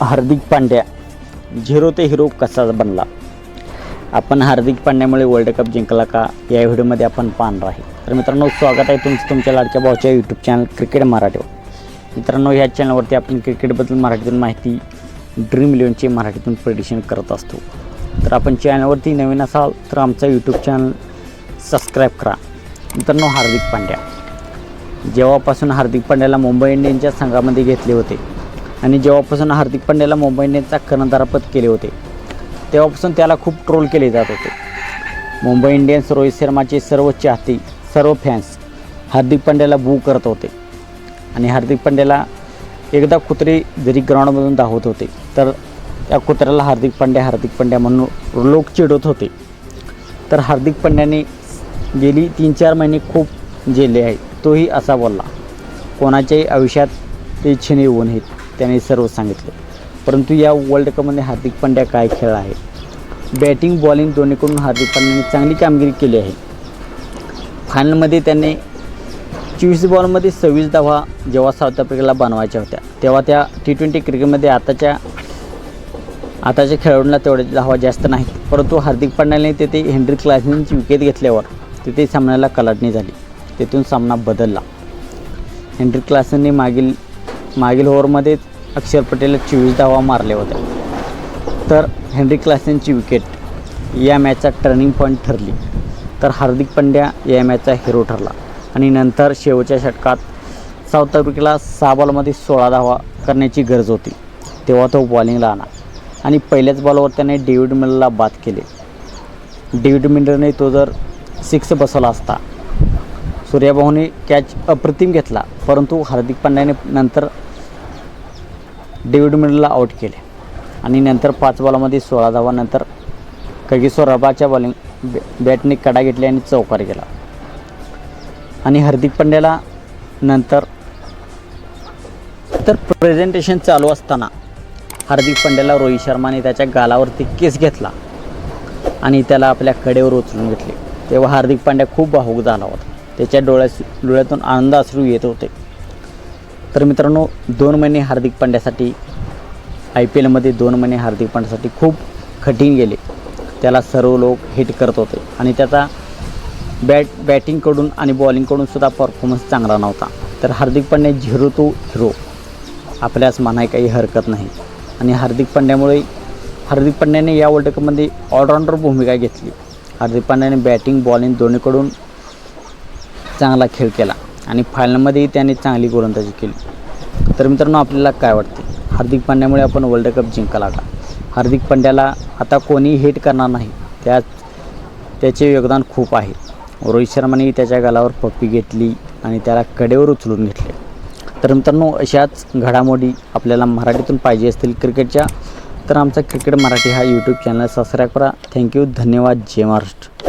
हार्दिक Pandya zero ते hero कसा बनला? आपण हार्दिक पांड्यामुळे वर्ल्ड कप जिंकला का? या व्हिडिओमध्ये आपण पाहणार आहे. तर मित्रांनो स्वागत आहे तुमचं तुमच्या लाडक्या भाऊच्या यूट्यूब चॅनल क्रिकेट मराठीवर. मित्रांनो ह्या चॅनलवरती आपण क्रिकेटबद्दल मराठीतून माहिती ड्रीम इलेव्हनची मराठीतून प्रेडिशन करत असतो. तर आपण चॅनलवरती नवीन असाल तर आमचा यूट्यूब चॅनल सबस्क्राईब करा. मित्रांनो हार्दिक पांड्या. जेव्हापासून हार्दिक पांड्याला मुंबई इंडियन्सच्या संघामध्ये घेतले होते आणि जेव्हापासून हार्दिक पांड्याला मुंबईने कर्णधारपद केले होते तेव्हापासून त्याला खूप ट्रोल केले जात होते. मुंबई इंडियन्स रोहित शर्माचे सर्व चाहते सर्व फॅन्स हार्दिक पांड्याला बू करत होते. आणि हार्दिक पांड्याला एकदा कुत्रे जरी ग्राउंडमधून धावत होते तर त्या कुत्र्याला हार्दिक पांड्या हार्दिक पांड्या म्हणून लोक चिडत होते. तर हार्दिक पांड्याने गेली तीन चार महिने खूप जेले आहे तोही असा बोलला कोणाच्याही आयुष्यात ते छिने येऊ नयेत त्याने सर्व सांगितले. परंतु या वर्ल्ड कपमध्ये हार्दिक पांड्या काय खेळ आहे बॅटिंग बॉलिंग दोन्हीकडून हार्दिक पांड्याने चांगली कामगिरी केली आहे. फायनलमध्ये त्याने चोवीस बॉलमध्ये सव्वीस धावा जेव्हा साऊथ आफ्रिकेला बनवायच्या होत्या तेव्हा त्या टी ट्वेंटी क्रिकेटमध्ये आताच्या आताच्या खेळाडूंना तेवढ्या धावा जास्त नाहीत. परंतु हार्दिक पांड्याने तेथे हेनरी क्लासनची विकेट घेतल्यावर तिथे सामन्याला कलाटणी झाली. तेथून सामना बदलला. हेनरी क्लासनने मागील मागील ओव्हरमध्येच अक्षर पटेलला चोवीस धावा मारल्या होत्या. तर हेनरी क्लासेनची विकेट या मॅचचा टर्निंग पॉईंट ठरली. तर हार्दिक पांड्या या मॅचचा हिरो ठरला. आणि नंतर शेवटच्या षटकात साऊथ आफ्रिकेला सहा बॉलमध्ये सोळा धावा करण्याची गरज होती. तेव्हा तो बॉलिंगला आला. आणि पहिल्याच बॉलवर त्याने डेव्हिड मिलरला बाद केले. डेव्हिड मिलरने तो जर सिक्स बसवला असता. सूर्याभाऊने कॅच अप्रतिम घेतला. परंतु हार्दिक पांड्याने नंतर डेव्हिड मिडलला आऊट केले. आणि नंतर पाच बॉलामध्ये सोळा धावानंतर कगिसो रबाच्या बॉलिंग बॅ बॅटने कडा घेतली आणि चौकार केला. आणि हार्दिक पांड्याला नंतर तर प्रेझेंटेशन चालू असताना हार्दिक पांड्याला रोहित शर्माने त्याच्या गालावरती केस घेतला आणि त्याला आपल्या कडेवर उचलून घेतले. तेव्हा हार्दिक पांड्या खूप भावूक झाला होता. त्याच्या डोळ्यास डोळ्यातून आनंद अश्रू येत होते. तर मित्रांनो दोन महिने हार्दिक पांड्यासाठी आय पी एलमध्ये दोन महिने हार्दिक पांड्यासाठी खूप कठीण गेले. त्याला सर्व लोक हिट करत होते. आणि त्याचा बॅट बॅटिंगकडून आणि बॉलिंगकडून सुद्धा परफॉर्मन्स चांगला नव्हता. तर Hardik Pandya zero to hero आपल्यास म्हणाय काही हरकत नाही. आणि हार्दिक पांड्यामुळे हार्दिक पांड्याने या वर्ल्ड कपमध्ये ऑलराऊंडर भूमिका घेतली. हार्दिक पांड्याने बॅटिंग बॉलिंग दोन्हीकडून चांगला खेळ केला. आणि फायनलमध्येही त्याने चांगली गोलंदाजी केली. तर मित्रांनो आपल्याला काय वाटते? हार्दिक पांड्यामुळे आपण वर्ल्ड कप जिंकला का? हार्दिक पांड्याला आता कोणी हिट करणार नाही. त्या त्याचे योगदान खूप आहे. रोहित शर्माने त्याच्या गालावर पप्पी घेतली आणि त्याला कडेवर उचलून घेतले. तर मित्रांनो अशाच घडामोडी आपल्याला मराठीतून पाहिजे असतील क्रिकेटच्या तर आमचा क्रिकेट मराठी हा यूट्यूब चॅनल सबस्क्राईब करा. थँक्यू धन्यवाद. जय महाराष्ट्र.